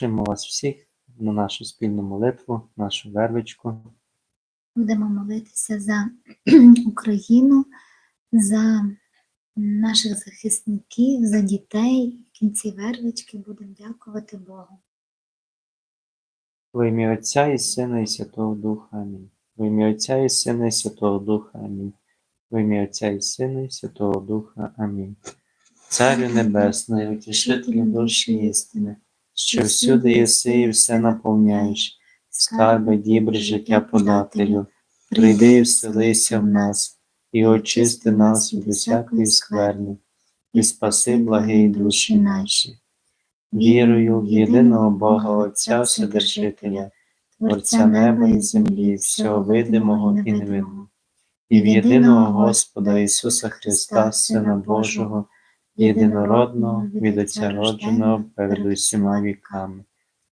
Запрошуємо вас всіх на нашу спільну молитву, нашу вервичку. Будемо молитися за Україну, за наших захисників, за дітей. В кінці вервички будемо дякувати Богу. Во ім'я Отця і Сина і Святого Духа. Амінь. Во ім'я Отця і Сина і Святого Духа. Амінь. Во ім'я Отця і Сина і Святого Духа. Амінь. Царю Небесний, утішителю душі істини, що всюди єси і все наповняєш, скарби, дібри, життя подателю, прийди і вселися в нас, і очисти нас від усякої скверни, і спаси благі душі наші. Вірую в єдиного Бога Отця Вседержителя, Творця неба і землі, всього видимого і невидимого, і в єдиного Господа Ісуса Христа, Сина Божого, єдинородного, від Отця родженого перед усіма віками.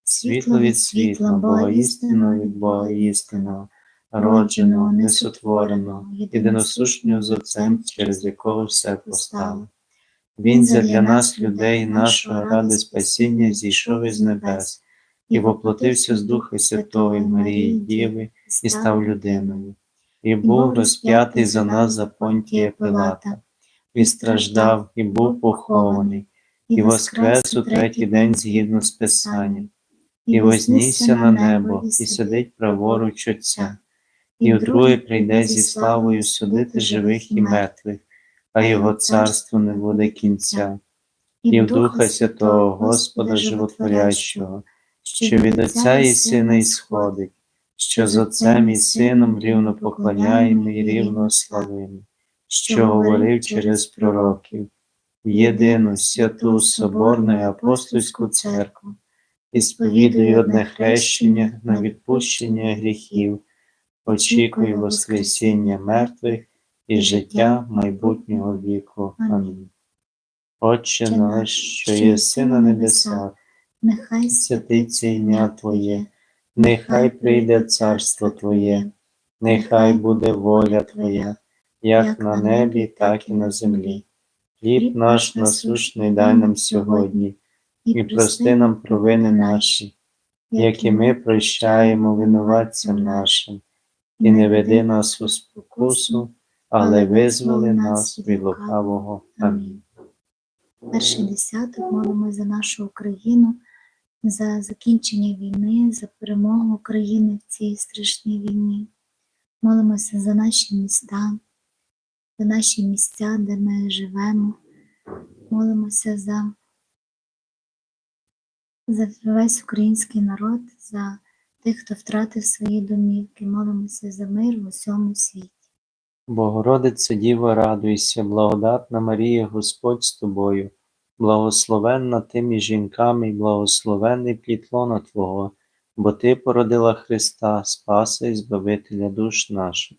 Світло від світла, Бога істинного від Бога. істинного, родженого, несотвореного, єдиносушнього з Отцем, через якого все постало. Він задля нас, людей, нашого ради спасіння, зійшов із небес і воплотився з Духа Святого і Марії Діви і став людиною, і був розп'ятий за нас за понтія Пилата, і страждав, і був похований, і воскрес у третій день згідно з Писанням, і вознісся на небо, і сидить праворуч Отця, і вдруге прийде зі славою судити живих і мертвих, а його царство не буде кінця, і в Духа Святого Господа Животворящого, що від Отця і Сина ісходить, що з Отцем і Сином рівно поклоняємо і рівно славимо, що говорив через пророків, єдину святу Соборну і апостольську церкву, і сповідую одне хрещення на відпущення гріхів, очікую Воскресіння мертвих і життя майбутнього віку. Амінь. Отче наш, що єси на небесах, Нехай святиться ім'я Твоє, нехай прийде царство Твоє, нехай буде воля Твоя, як на небі, так і на землі. Хліб наш насущний дай нам сьогодні, і прости нам провини наші, як і ми прощаємо винуватцям нашим, і не веди нас у спокусу, але визволи нас від лукавого. Амінь. Перший десяток молимо за нашу Україну, за закінчення війни, за перемогу України в цій страшній війні. Молимося за наші міста, за наші місця, де ми живемо. Молимося за, за весь український народ, за тих, хто втратив свої домівки. Молимося за мир в усьому світі. Богородице Діво, радуйся, благодатна Марія, Господь з тобою, благословенна ти між жінками, і благословенний плід лона Твого, бо Ти породила Христа, Спаса і Збавителя душ наших.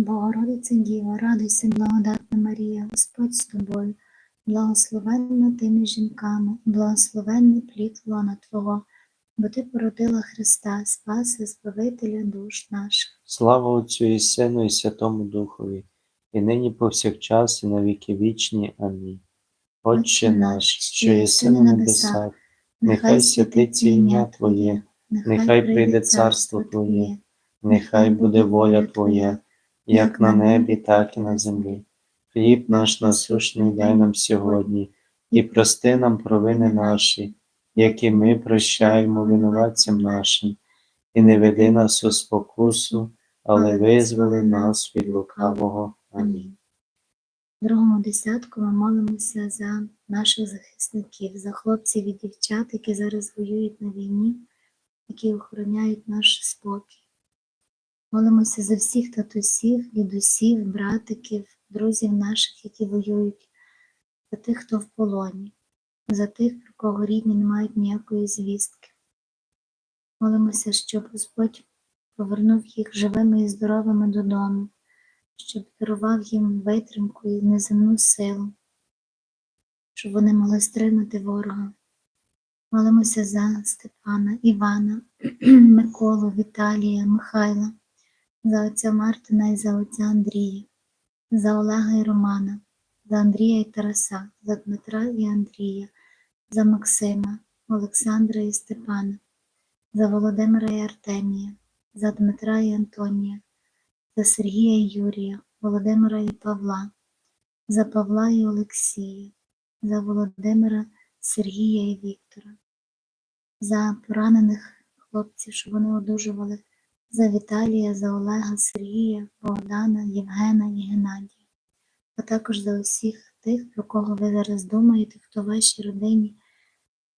Богородице Діва, радуйся, благодатна Марія, Господь з тобою, благословенна ти між жінками, і благословенний плід лона Твого, бо Ти породила Христа, Спаси, Збавителя душ наших. Слава Отцю і Сину і Святому Духові, і нині повсякчас, і на віки вічні. Амінь. Отче наш, що єси на небесах, нехай святиться ім'я Твоє, нехай прийде царство Твоє, нехай буде воля Твоя, як на небі, так і на землі. Хліб наш насущний дай нам сьогодні, і прости нам провини наші, як і ми прощаємо винуватцям нашим, і не веди нас у спокусу, але визволи нас від лукавого. Амінь. В другому десятку ми молимося за наших захисників, за хлопців і дівчат, які зараз воюють на війні, які охороняють наш спокій. Молимося за всіх татусів, дідусів, братиків, друзів наших, які воюють, за тих, хто в полоні, за тих, про кого рідні не мають ніякої звістки. Молимося, щоб Господь повернув їх живими і здоровими додому щоб дарував їм витримку і неземну силу, щоб вони могли стримати ворога. Молимося за Степана, Івана, Миколу, Віталія, Михайла, за отця Мартина і за отця Андрія, за Олега і Романа, за Андрія і Тараса, за Дмитра і Андрія, за Максима, Олександра і Степана, за Володимира і Артемія, за Дмитра і Антонія за Сергія і Юрія, Володимира і Павла, за Павла і Олексія, за Володимира, Сергія і Віктора, за поранених хлопців, щоб вони одужували, за Віталія, за Олега, Сергія, Богдана, Євгена і Геннадія, а також за усіх тих, про кого ви зараз думаєте, хто в вашій родині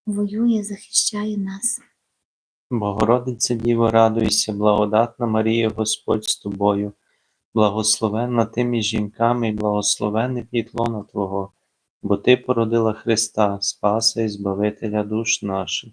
воює, захищає нас. Богородице Діво, радуйся, благодатна Марія, Господь з тобою, благословенна ти між жінками і благословенний плід Твого, бо Ти породила Христа, Спаса і Збавителя душ наших.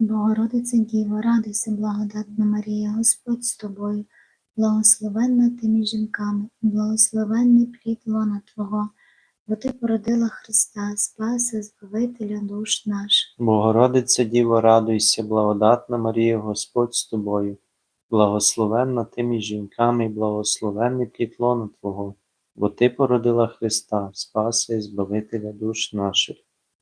Богородице Діво, радуйся, благодатна Марія, Господь з тобою, благословенна ти між жінками, благословенний плід лона Твого, бо Ти породила Христа, Спаса, Збавителя душ наших. Богородице Діво, радуйся, благодатна Марія, Господь з тобою, благословенна ти між жінками благословенний плід лона Твого, бо Ти породила Христа, Спаса і Збавителя душ наших.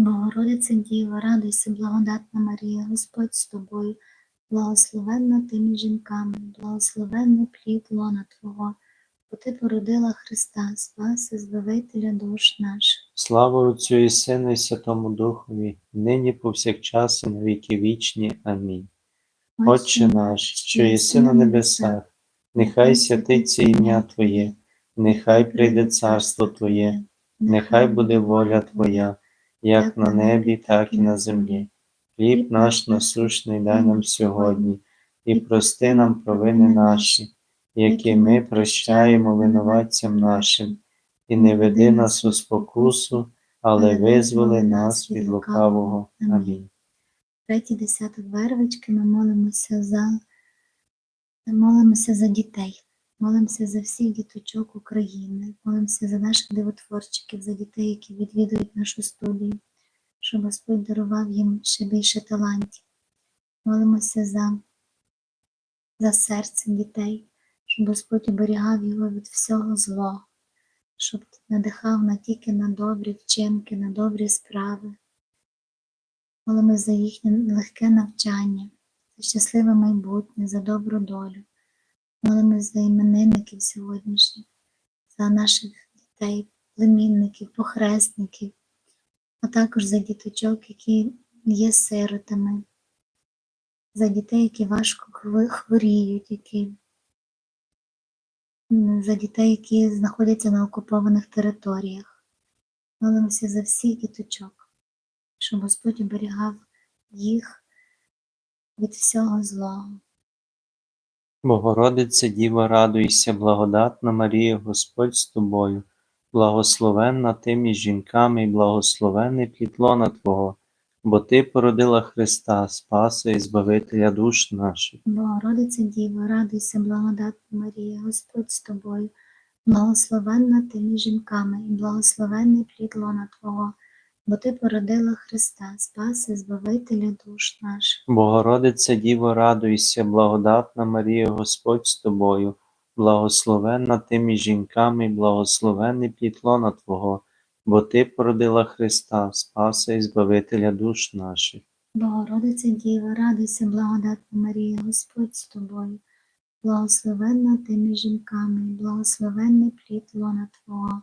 Богородице Діво, радуйся, благодатна Марія, Господь з тобою, благословенна ти між жінками, благословенний плід лона Твого, бо Ти породила Христа, Спаси, Збавителя душ наших. Слава Отцю і Сину і Святому Духові, нині повсякчас і на віки вічні. Амінь. Отче наш, що єси на небесах, нехай святиться ім'я Твоє, нехай прийде царство Твоє, нехай буде воля Твоя, як на небі, так і на землі. Хліб наш насущний дай нам сьогодні, і прости нам провини наші, які ми прощаємо винуватцям нашим, і не веди нас у спокусу, але визволи нас від лукавого. Амінь. Третій десяток вервички. Ми молимося за, молимося за дітей, молимося за всіх діточок України, молимося за наших дивотворчиків, за дітей, які відвідують нашу студію, щоб Господь дарував їм ще більше талантів. Молимося за, за серце дітей, щоб Господь оберігав його від всього злого, щоб надихав не тільки на добрі вчинки, на добрі справи. Молимо за їхнє легке навчання, за щасливе майбутнє, за добру долю. Молимо за іменинників сьогоднішніх, за наших дітей, племінників, похресників, а також за діточок, які є сиротами, за дітей, які важко хворіють, які, за дітей, які знаходяться на окупованих територіях. Молимося за всіх діточок щоб Господь оберігав їх від всього злого. Богородице Діва, радуйся, благодатна Марія, Господь з тобою, благословенна ти між жінками, і благословений плітлона Твого, бо Ти породила Христа, Спаса і Збавителя душ наших. Богородиця Діва, радуйся, благодатна Марія, Господь з тобою, благословенна ти між жінками, і благословенний плід лона Твого, бо ти породила Христа, Спаси, Збавителя душ наших. Богородице Діво, радуйся, благодатна Марія, Господь з тобою, благословенна ти між жінками, і благословений плітлона Твого, бо Ти породила Христа, Спаса і Збавителя душ наших. Богородиця Діва, радуйся, благодатна Марія, Господь з тобою, благословенна ти між жінками, і благословенний плід лона Твого,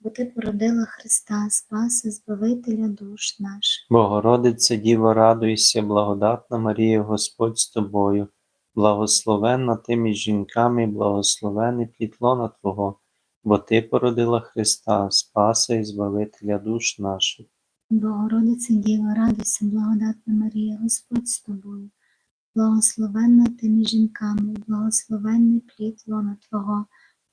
бо ти породила Христа, Спаси, Збавителя душ наших. Богородице Діво, радуйся, благодатна Марія, Господь з тобою, благословенна ти між жінками, благословений плітлона Твого, бо Ти породила Христа, Спаса і Збавителя душ наших. Богородиця Діва, радуйся, благодатна Марія, Господь з тобою, благословенна ти між жінками, благословенний плід лона Твого,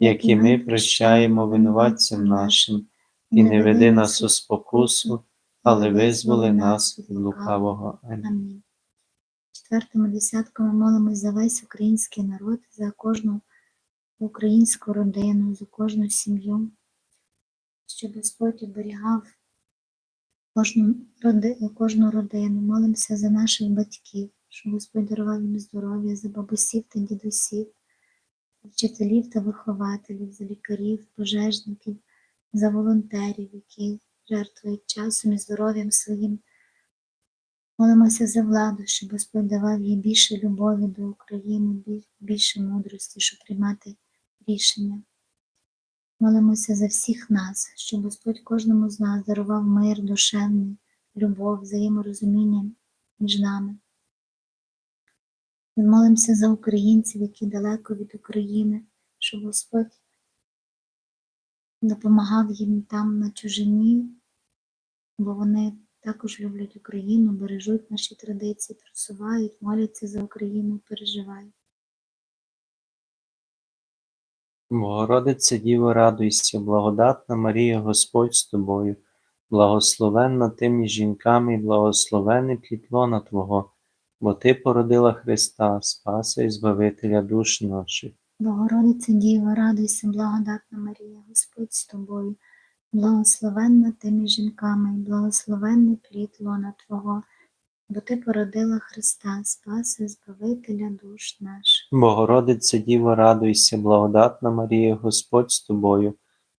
які ми прощаємо винуватцям нашим, і не веди нас у спокусу, але визволи нас від лукавого. Амінь. Четвертому десятку ми молимось за весь український народ, за кожну українську родину, за кожну сім'ю, щоб Господь оберігав кожну, роди, кожну родину. Молимося за наших батьків, щоб Господь дарував їм здоров'я, за бабусів та дідусів, вчителів та вихователів, за лікарів, пожежників, за волонтерів, які жертвують часом і здоров'ям своїм. Молимося за владу, щоб Господь давав їй більше любові до України, більше мудрості, щоб приймати рішення. Молимося за всіх нас, щоб Господь кожному з нас дарував мир, душевний, любов, взаєморозуміння між нами. Молимося за українців, які далеко від України, щоб Господь допомагав їм там на чужині, бо вони також люблять Україну, бережуть наші традиції, просувають, моляться за Україну, переживають. Богородице Діво, радуйся, благодатна Марія, Господь з тобою, благословенна ти між жінками, і благословений плід Твого, бо Ти породила Христа, Спаса і Збавителя душ наших. Богородиця Діва, радуйся, благодатна Марія, Господь з тобою, благословенна ти між жінками, і благословенний плід лона Твого, бо ти породила Христа, Спаса і Збавителя душ наших. Богородице Діво, радуйся, благодатна Марія, Господь з тобою,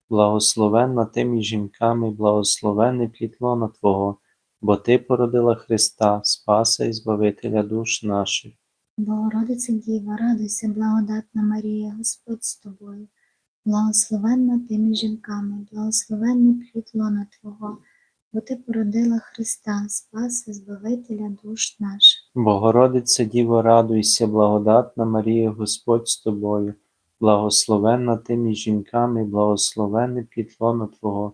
благословенна ти між жінками, і благословений плід лона Твого, бо Ти породила Христа, Спаса і Збавителя душ наших. Богородиця Діва, радуйся, благодатна Марія, Господь з тобою, благословенна ти між жінками, благословенний плід лона Твого, бо ти породила Христа, Спаса, і Збавителя душ наших. Богородице Діво, радуйся, благодатна Марія, Господь з тобою, благословенна ти між жінками, і благословений плід лона Твого,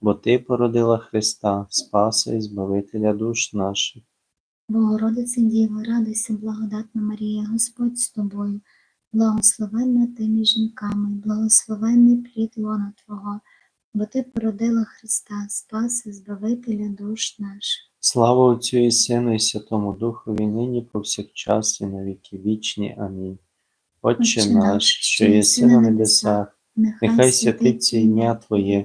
бо Ти породила Христа, Спаса і Збавителя душ наших. Богородиця Діва, радуйся, благодатна Марія, Господь з тобою, благословенна ти між жінками, благословенний плід лона Твого, бо ти породила Христа, Спаса, Збавителя душ наших. Слава Отцю і Сину і Святому Духові, нині повсякчас і на віки вічні. Амінь. Отче наш, що єси на небесах, нехай святиться ім'я Твоє,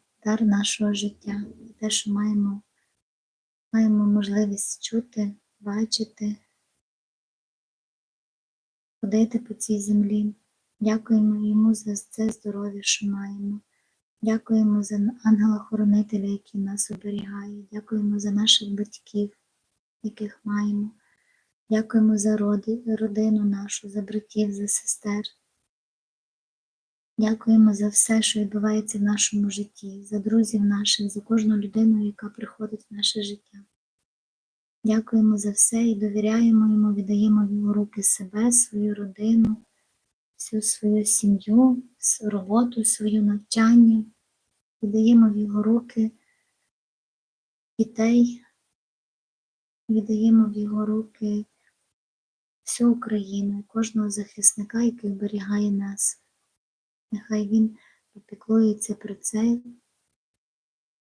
дар нашого життя, те, що маємо, маємо можливість чути, бачити, ходити по цій землі. Дякуємо Йому за це здоров'я, що маємо. Дякуємо за ангела-хоронителя, який нас оберігає. Дякуємо за наших батьків, яких маємо. Дякуємо за роди, родину нашу, за братів, за сестер. Дякуємо за все, що відбувається в нашому житті, за друзів наших, за кожну людину, яка приходить в наше життя. Дякуємо за все і довіряємо йому, віддаємо в його руки себе, свою родину, всю свою сім'ю, роботу, свою навчання. Віддаємо в його руки дітей, віддаємо в його руки всю Україну кожного захисника, який оберігає нас. Нехай він попіклується про це,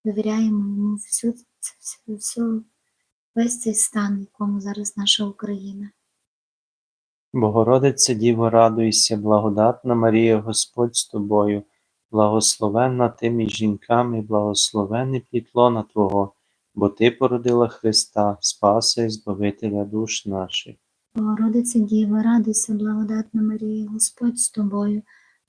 довіряємо йому всю, всю, всю, весь цей стан, в якому зараз наша Україна. Богородице Діво, радуйся, благодатна Марія, Господь з тобою, благословенна ти між жінками, і благословений плід лона Твого, бо Ти породила Христа, Спаса і Збавителя душ наших. Богородиця Діва, радуйся, благодатна Марія, Господь з тобою,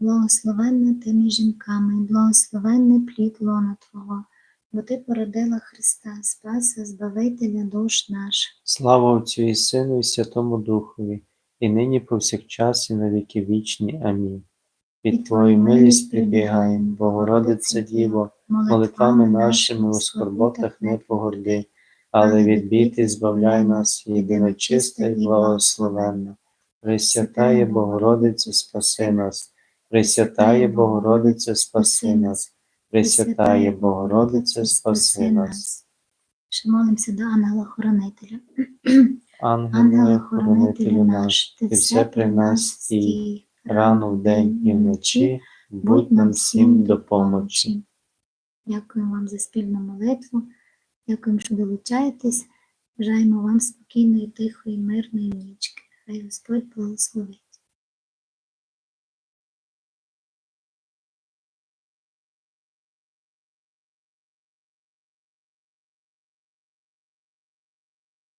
благословенна ти між жінками, і благословенний плід лона Твого, бо ти породила Христа, Спаса, Збавителя душ наших. Слава Отцю і Сину і Святому Духові, і нині повсякчас і на віки вічні. Амінь. Під Твою милість прибігаємо, Богородице Діво, молитвами нашими у скорботах не погорди, але від біти збавляй нас, єдиночиста і благословенна. Пресвятає Богородице, спаси нас, Пресвятає Богородице, спаси нас, Пресвятає Богородице, спаси нас. Ще молимося до ангела-хоронителя. Ангеле-хоронителю наш, Ти все при нас стій, рано вдень і вночі, будь нам всім допомочі. Дякую вам за спільну молитву. Дякуємо, що долучаєтесь. Бажаємо вам спокійної, тихої, мирної нічки. Хай Господь благословить.